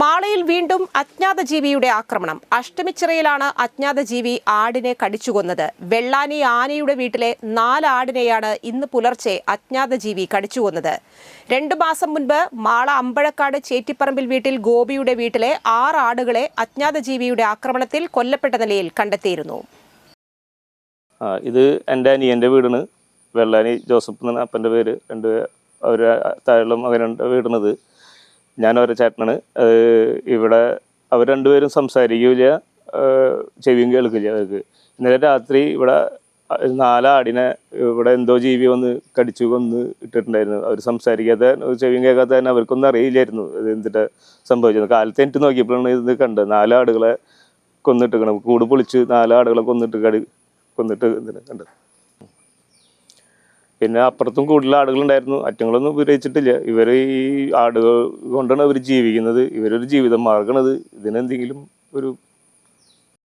മാളയിൽ വീണ്ടും അജ്ഞാത ജീവിയുടെ ആക്രമണം. അഷ്ടമിച്ചിറയിലാണ് അജ്ഞാത ജീവി ആടിനെ കടിച്ചുകൊന്നത്. വെള്ളാനി ആനയുടെ വീട്ടിലെ നാല് ആടിനെയാണ് ഇന്ന് പുലർച്ചെ അജ്ഞാത ജീവി കടിച്ചുകൊന്നത്. രണ്ടു മാസം മുൻപ് മാള അമ്പഴക്കാട് ചേറ്റിപ്പറമ്പിൽ വീട്ടിൽ ഗോപിയുടെ വീട്ടിലെ ആറ് ആടുകളെ അജ്ഞാത ജീവിയുടെ ആക്രമണത്തിൽ കൊല്ലപ്പെട്ട നിലയിൽ കണ്ടെത്തിയിരുന്നു. ഇത് എന്റെ അനിയന്റെ വീടാണ്. വെള്ളാനി ജോസഫ് എന്നാണ് അപ്പന്റെ പേര്. രണ്ട് അവർ താഴെയുള്ള മകനുണ്ട് വീടുന്നത്. ഞാൻ ചേട്ടനാണ്. ഇവിടെ അവർ രണ്ടുപേരും സംസാരിക്കില്ല ചെവിയും കേൾക്കില്ല അവർക്ക്. ഇന്നലെ രാത്രി ഇവിടെ നാലാടിനെ ഇവിടെ എന്തോ ജീവി വന്ന് കടിച്ചു കൊന്ന് ഇട്ടിട്ടുണ്ടായിരുന്നു. അവർ സംസാരിക്കാത്ത ചെവിയും കേൾക്കാത്ത തന്നെ അവർക്കൊന്നും അറിയില്ലായിരുന്നു ഇത് എന്തിട്ട് സംഭവിച്ചത്. കാലത്ത് എനിക്ക് നോക്കിയപ്പോഴാണ് ഇത് കണ്ടത്. നാലാടുകളെ കൊന്നിട്ടിരിക്കണം കൂട് പൊളിച്ച് നാലാടുകളെ കൊന്നിട്ട് കടി കൊന്നിട്ട് കണ്ടത്. പിന്നെ അപ്പുറത്തും കൂടുതൽ ആടുകളുണ്ടായിരുന്നു. അറ്റങ്ങളൊന്നും ഉപയോഗിച്ചിട്ടില്ല ഇവർ ഈ ആടുകൾ കൊണ്ടാണ് ഇവർ ജീവിക്കുന്നത്. ഇവരൊരു ജീവിതം മാർഗണത് ഇതിനെന്തെങ്കിലും ഒരു